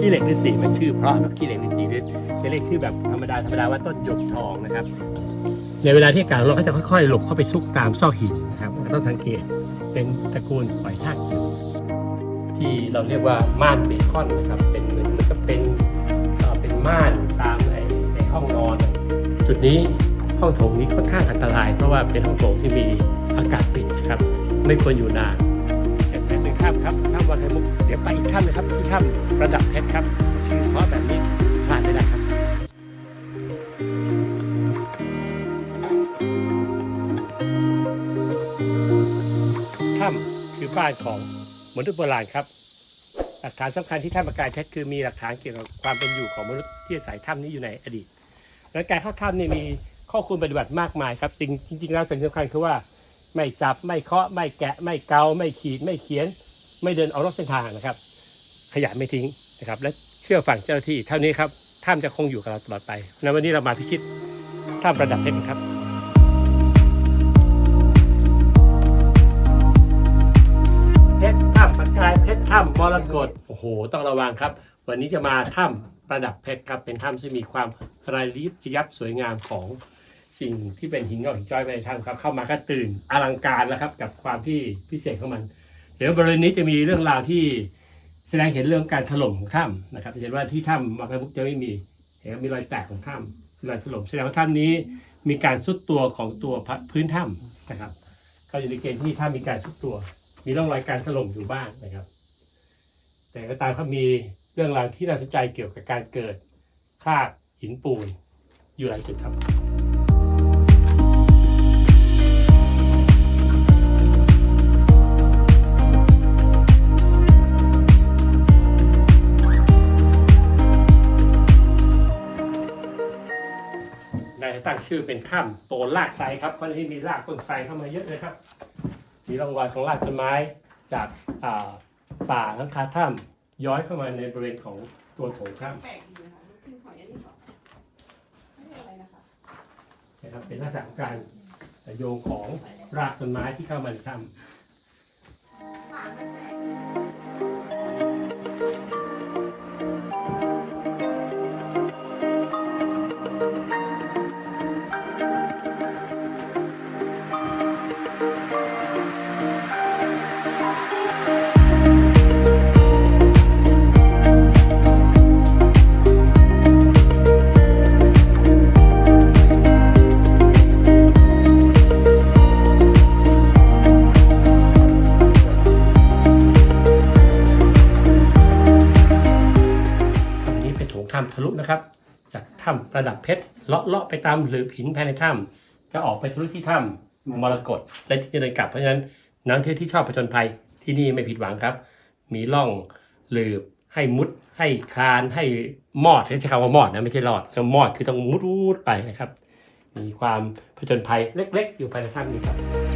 ขี้เหล็กฤาษีมันชื่อเพราะครับขี้เหล็กฤาษีหรือจะเรียกชื่อแบบธรรมดาธรรมดาว่าต้นหยกทองนะครับ ในเวลาที่อากาศร้อนก็จะค่อยๆ หลบเข้าไปซุกตามซอกหินนะครับต้องสังเกตเป็นตระกูลหอยทากที่เราเรียกว่าม่านเบคอนนะครับ เป็นเหมือนมันก็เป็นเป็นม่านตามในในห้องนอน จุดนี้ห้องโถงนี้ค่อนข้างอันตราย เพราะว่าเป็นห้องโถงที่มีอากาศปิดนะครับ ไม่ควรอยู่นานแต่แผนหนึ่งถ้ำครับถ้ำวังไข่มุกเดี๋ยวไปอีกถ้ำเลยครับที่ถ้ำระดับ เพชรครับชื่อเพราะแบบนี้พลาดไม่ได้ครับถ้ำคือบ้านของมนุษย์โบราณครับ หลักฐานสำคัญที่ถ้ำประกายเพชรคือมีหลักฐานเกี่ยวกับความเป็นอยู่ของมนุษย์ที่อาศัยถ้ำนี้อยู่ในอดีตและการเข้าถ้ำนี่มีข้อควรปฏิบัติมากมายครับจริงจริงแล้วสิ่งสำคัญคือว่าไม่จับไม่เคาะไม่แกะ ไม่เกา ไม่ขีด ไม่เขียน ไม่เดินออกนอกเส้นทางนะครับ ขยะไม่ทิ้ง นะครับ และเชื่อฟังเจ้าหน้าที่เท่านี้ครับถ้ำจะคงอยู่กับเราตลอดไปในวันนี้เรามาพิชิตถ้ำประดับเพชรครับเพชรถ้ำประกายเพชรถ้ำมรกตโอ้โห ต้องระวังครับ วันนี้จะมาถ้ำประดับเพชรครับ เป็นถ้ำที่มีความรายลิบยับสวยงามของสิ่งที่เป็นหินงอกหินจ้อยภายในถ้ำครับ เข้ามาก็ตื่นอลังการแล้วครับ กับความที่พิเศษของมัน เดี๋ยวบริเวณนี้จะมีเรื่องราวที่ แสดงเห็นเรื่องการถล่มของถ้ำนะครับจะเห็นว่าที่ถ้ำมาคาบุกจะไม่มีเห็นว่ามีรอยแตกของถ้ำรอยถล่มแสดงว่าถ้ำนี้มีการซุดตัวของตัวพื้นถ้ำนะครับ ก็อยู่ในเกณฑ์ที่ถ้ำมีการซุดตัว มีร่องรอยการถล่มอยู่บ้างนะครับ แต่ก็ตามเขามีเรื่องราวที่น่าสนใจเกี่ยวกับการเกิดคราบหินปูนอยู่หลายจุดครับ ตั้งชื่อเป็นถ้ำโตนลากไซครับเพราะที่มีรากต้นไทรเข้ามาเยอะเลยครับ มีร่องรอยของรากต้นไม้จากอ่าป่าทั้งคาถ้ำย้อยเข้ามาในบริเวณของตัวโถงถ้แปลกดีนะคะคือหอยอันนี้สองไม่ใช่อะไรนะคะำนะครับเป็นลักษณะของการโยงของรากต้นไม้ที่เข้ามาในถ้ำ ถ้ำประดับเพชรเลาะเลาะไปตามหลืบหินภายในถ้ำจะออกไปทะลุที่ถ้ำมรกตและที่จะเดินกลับเพราะฉะนั้นนักเที่ยวที่ชอบผจญภัยที่นี่ไม่ผิดหวังครับ มีร่องหลืบให้มุดให้คลานให้มอดใช้คำว่ามอดนะไม่ใช่รอดแล้วมอดคือต้องมุดวูดไปนะครับ มีความผจญภัยเล็ก ๆ อยู่ภายในถ้ำนี้ครับ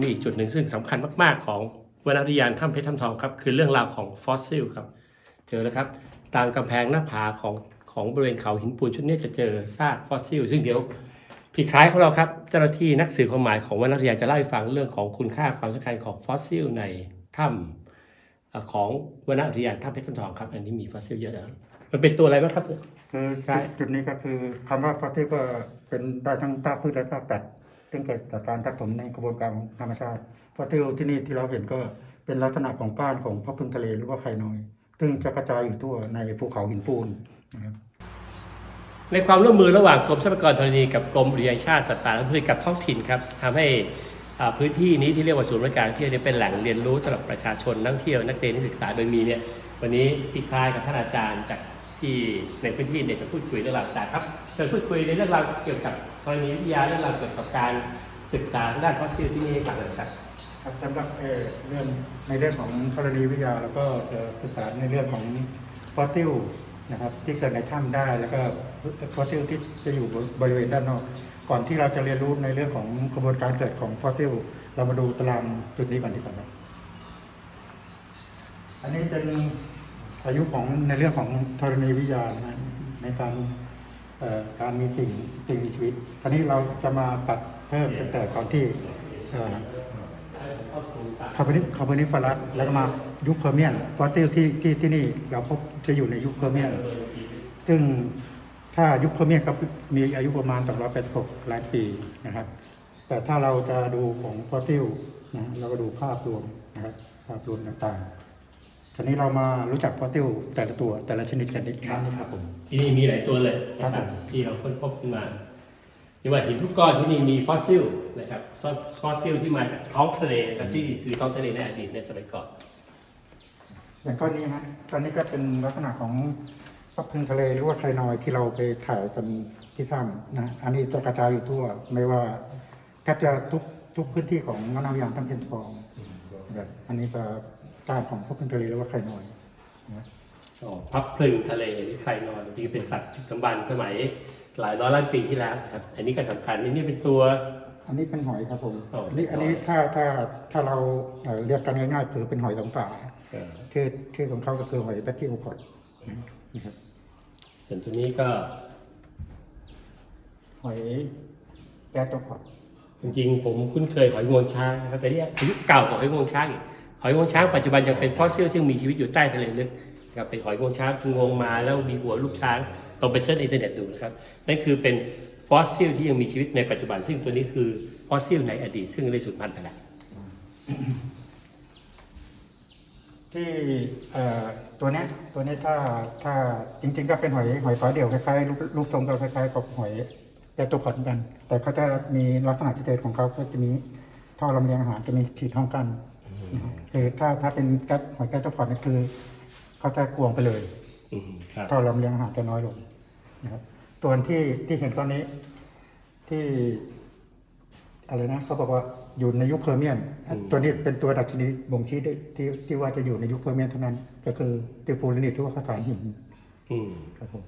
มีอีกจุดหนึ่งซึ่งสำคัญมาก ๆ ของวรรณอุทยานถ้ำเพชรถ้ำทองครับ คือเรื่องราวของฟอสซิลครับ เจอแล้วครับตามกำแพงหน้าผาของของบริเวณเขาหินปูนชุดนี้จะเจอซากฟอสซิล ซึ่งเดี๋ยวพี่คล้ายของเราครับเจ้าหน้าที่นักสื่อความหมายของวรรณอุทยานจะเล่าให้ฟังเรื่องของคุณค่าความสำคัญของฟอสซิลในถ้ำเอ่อของวรรณอุทยานถ้ำเพชรถ้ำทองครับ อันนี้มีฟอสซิลเยอะนะมันเป็นตัวอะไรบ้างครับคือใช่จุดนี้ก็คือคำว่าฟอสซิลก็เป็นได้ทั้งซากพืชและซากสัตว์ ซึ่งเกิดจากการทับถมในกระบวนการของธรรมชาติฟอสซิลที่นี่ที่เราเห็นก็เป็นลักษณะของก้านของพระพึ่งทะเลหรือว่าไข่น้อย ซึ่งจะกระจายอยู่ทั่วในภูเขาหินปูนนะครับในความร่วมมือระหว่างกรมทรัพยากรธรณีกับกรมอุทยานชาติสัตว์ป่าและพืชกับท้องถิ่นครับทำให้อ่าพื้นที่นี้ที่เรียกว่าศูนย์บริการเที่ยวเนี่เป็นแหล่งเรียนรู้สำหรับประชาชนนักเที่ยวนักเรียนนักศึกษาโดยมีเนี่ยวันนี้พี่คลายกับท่านอาจารย์จากที่ในพื้นที่เนี่ยจะพูดคุยเรื่องราวต่างครับเชิญพูดคุยในเรื่องราวเกี่ยวกับ รณีวิทยาเรื่องราวเกี่ยวกับการศึกษาด้านฟอสซิลที่นี่ให้ฟังหน่อยครับ ครับสำหรับเอ่อเรื่องในเรื่องของธรณีวิทยาแล้วก็จะศึกษาในเรื่องของฟอสซิลนะครับ ที่เกิดในถ้ำได้แล้วก็ฟอสซิลที่จะอยู่บริเวณด้านนอก ก่อนที่เราจะเรียนรู้ในเรื่องของกระบวนการเกิดของฟอสซิลเรามาดูตารางจุดนี้ก่อนดีกว่าครับอันนี้เป็นอายุของในเรื่องของธรณีวิทยานะในการ การมีสิ่งสิ่งมีชีวิตคราวนี้เราจะมาตัดเพิ่มตั้งแต่ก่อนที่เอ่อเข้าสู่ปากคาร์บอนิคาร์บอนิฟอรัสแล้วก็มายุคเพอร์เมียนฟอสซิลที่ที่ที่นี่เราพบจะอยู่ในยุคเพอร์เมียน ซึ่งถ้ายุคเพอร์เมียนก็มีอายุประมาณ286ล้านปีนะครับ แต่ถ้าเราจะดูของฟอสซิลนะเราก็ดูภาพรวมนะครับภาพรวมต่างๆ ทีนี้เรามารู้จักฟอสซิลแต่ละตัวแต่ละชนิดกันนิดนึงครับผมที่นี่มีหลายตัวเลยนะคครัรับบผมที่เราค้นพบขึ้นมาไม่ว่าหินทุกก้อนที่นี่มีฟอสซิลนะครับฟอสซิลที่มาจากท้องทะเลนะครับที่คือท้องทะเลในอดีตในสมัยก่อนอย่างก้อนนี้นะก้อนนี้ก็เป็นลักษณะของพับพึงทะเลหรือว่าไคลนอยด์ที่เราไปถ่ายกันที่ถ้ำนะอันนี้จะกระจายอยู่ทั่ว ไม่ว่าแทบจะทุกทุกพื้นที่ของมะนาวอย่างทั้งเพนทองนะครับอันนี้จะ ก้านของพับพึงทะเลหรือว่าไคลนอยด์นะอ๋อพับพลึงทะเลหรือไครนอนที่เป็นสัตว์ดึกดำบรรพ์สมัยหลายร้อยล้านปีที่แล้วนะครับ อันนี้ก็สำคัญนี่นี่เป็นตัว อันนี้เป็นหอยครับผมอ๋อนี่อันนี้ถ้าถ้าถ้าเราเอ่อเรียกกันง่ายๆคือเป็นหอยสองฝาเอ่อชื่อชื่อของเขาก็คือหอยแบคทีโอพอดนะครับส่วนตัวนี้ก็ หอยแกสโตพอดจริงๆผมคุ้นเคยหอยงวงช้างนะครับแต่เนี่ยอายุเก่ากว่าหอยงวงช้างอีก หอยงวงช้างปัจจุบันยังเป็นฟอสซิลที่มีชีวิตอยู่ใต้ทะเลลึกนะครับเป็นหอยงวงช้างงวงมาแล้วมีหัวลูกช้างลองไปเสิร์ชในอินเทอร์เน็ตดูนะครับนั่นคือเป็นฟอสซิลที่ยังมีชีวิตในปัจจุบัน ซึ่งตัวนี้คือฟอสซิลในอดีต ซึ่งได้สูญพันธุ์ไปแล้วที่ตัวเนี้ยตัวนี้ถ้าถ้าจริง ๆ ก็เป็นหอยหอยฝาเดี่ยวคล้ายๆรูปรูปทรงก็คล้ายๆกับหอยแกสโตพอดเหมือนกัน แต่เขาจะมีลักษณะพิเศษของเขาก็จะมีท่อลำเลียงอาหารจะมีฉีดห้องกันน ครับคือถ้าถ้าเป็นแก๊สหอยแกสโตพอดนี่คือเขาจะกวงไปเลยอืมครับท่อลำเลียงอาหารจะน้อยลงนะครับตัวที่ที่เห็นตอนนี้ที่อะไรนะเขาบอกว่าอยู่ในยุคเพอร์เมียนตัวนี้เป็นตัวดัชนีบ่งชี้ได้ที่ที่ว่าจะอยู่ในยุคเพอร์เมียนเท่านั้น ก็คือติฟูลินิตหรือว่าข้าวสารหินอืม ครับผม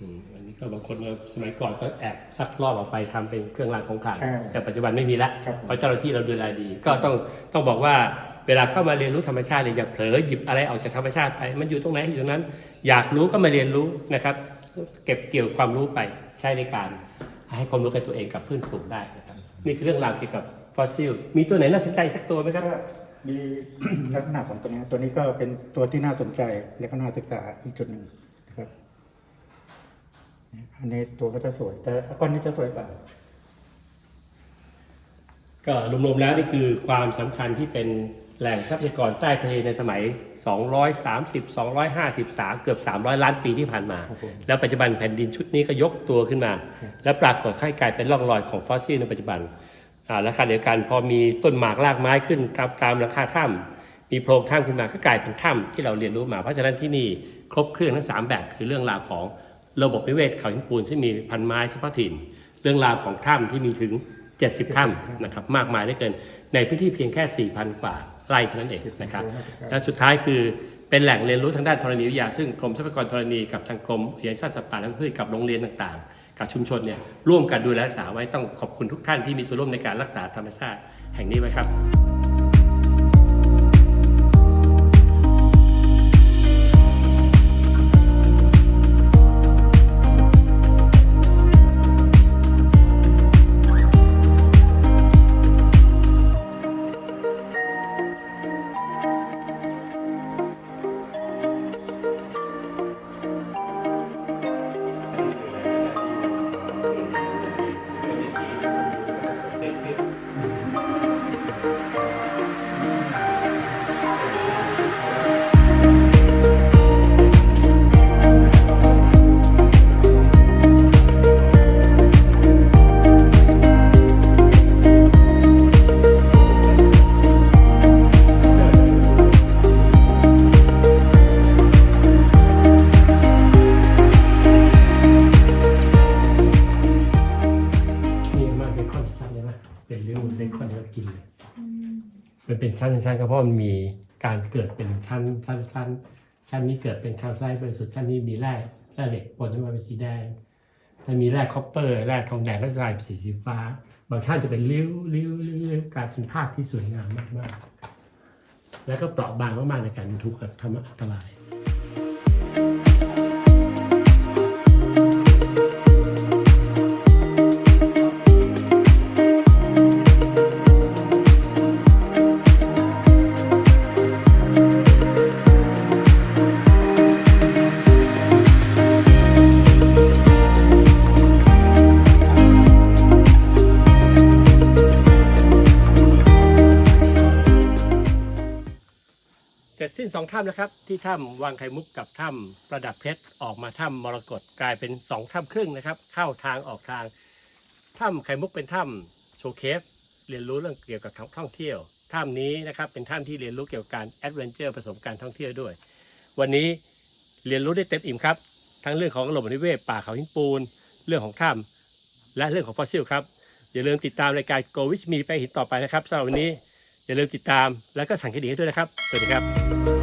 อืมอันนี้ก็บางคนสมัยก่อนก็แอบลักลอบออกไปทำเป็นเครื่องรางของขลังใช่แต่ปัจจุบันไม่มีละครับผมเพราะเจ้าหน้าที่เราดูแลดี ก็ต้องต้องบอกว่าเวลาเข้ามาเรียนรู้ธรรมชาติเนี่ยอย่าเผลอหยิบอะไรออกจากธรรมชาติไปมันอยู่ตรงไหนอยู่ตรงนั้น อยากรู้ก็มาเรียนรู้นะครับ เก็บเกี่ยวความรู้ไปใช้ในการ ให้ความรู้กับตัวเองกับเพื่อนฝูงได้นะครับนี่คือเรื่องราวเกี่ยวกับฟอสซิล มีตัวไหนน่าสนใจสักตัวไหมครับก็มีลักษณะของตัวนี้ตัวนี้ก็เป็นตัวที่น่าสนใจและก็น่าศึกษาอีกจุดหนึ่งนะครับ อันนี้ตัวก็จะสวย แต่ก้อนนี้จะสวยกว่าก็รวมๆแล้วนี่คือความสำคัญที่เป็นแหล่งทรัพยากรใต้ทะเลในสมัย 230 253 เกือบ 300 ล้านปีที่ผ่านมา ครับผม แล้วปัจจุบันแผ่นดินชุดนี้ก็ยกตัวขึ้นมา และปรากฏให้กลายเป็นร่องรอยของฟอสซิลในปัจจุบันอ่าและขณะเดียวกันพอมีต้นหมากรากไม้ขึ้นตามตามราคาถ้ำมีโพรงถ้ำขึ้นมาก็กลายเป็นถ้ำที่เราเรียนรู้มา เพราะฉะนั้นที่นี่ครบเครื่องทั้งสามแบบคือเรื่องราวของ ระบบนิเวศเขาหินปูนซึ่งมีพันไม้เฉพาะถิ่น เรื่องราวของถ้ำที่มีถึง 70 ถ้ำนะครับมากมายเหลือเกิน ในพื้นที่เพียงแค่ 4,000 กว่าไร่เท่านั้นเองนะครับและสุดท้ายคือเป็นแหล่งเรียนรู้ทางด้านธรณีวิทยาซึ่งกรมทรัพยากรธรณีกับทางกรมอุทยานสัตว์สัตว์ป่าและพันธุ์พืชกับโรงเรียนต่างๆ กับชุมชนเนี่ยร่วมกันดูแลรักษาไว้ต้องขอบคุณทุกท่านที่มีส่วนร่วมในการรักษาธรรมชาติแห่งนี้ไว้ครับ มันเป็นชั้นก็เพราะมันมีการเกิดเป็นชั้นชั้นชั้นชั้นนี้เกิดเป็นแคลไซต์บริสุทธิ์ชั้นนี้มีแร่แร่เหล็กปนขึ้นมาเป็นสีแดงถ้ามีแร่คอปเปอร์แร่ทองแดงก็จะกลายเป็นสีสีฟ้า บางชั้นจะเป็นริ้วริ้วริ้วริ้วกลายเป็นภาพที่สวยงามมากๆ แล้วก็เปราะบางมากๆในการบรรทุกทำอันตราย สองถ้ำนะครับ ที่ถ้ำวังไข่มุกกับถ้ำประดับเพชรออกมาถ้ำมรกตกลายเป็นสองถ้ำครึ่งนะครับ เข้าทางออกทางถ้ำไข่มุกเป็นถ้ำโชว์เคฟเรียนรู้เรื่องเกี่ยวกับท่องเที่ยวถ้ำนี้นะครับเป็นถ้ำที่เรียนรู้เกี่ยวกับการแอดเวนเจอร์ผสมการท่องเที่ยวด้วย วันนี้เรียนรู้ได้เต็มอิ่มครับ ทั้งเรื่องของระบบนิเวศป่าเขาหินปูน เรื่องของถ้ำและเรื่องของฟอสซิลครับอย่าลืมติดตามรายการ Go With Me ไปหินต่อไปนะครับสำหรับวันนี้อย่าลืมติดตามแล้วก็สั่งกระดิ่งให้ด้วยนะครับ สวัสดีครับ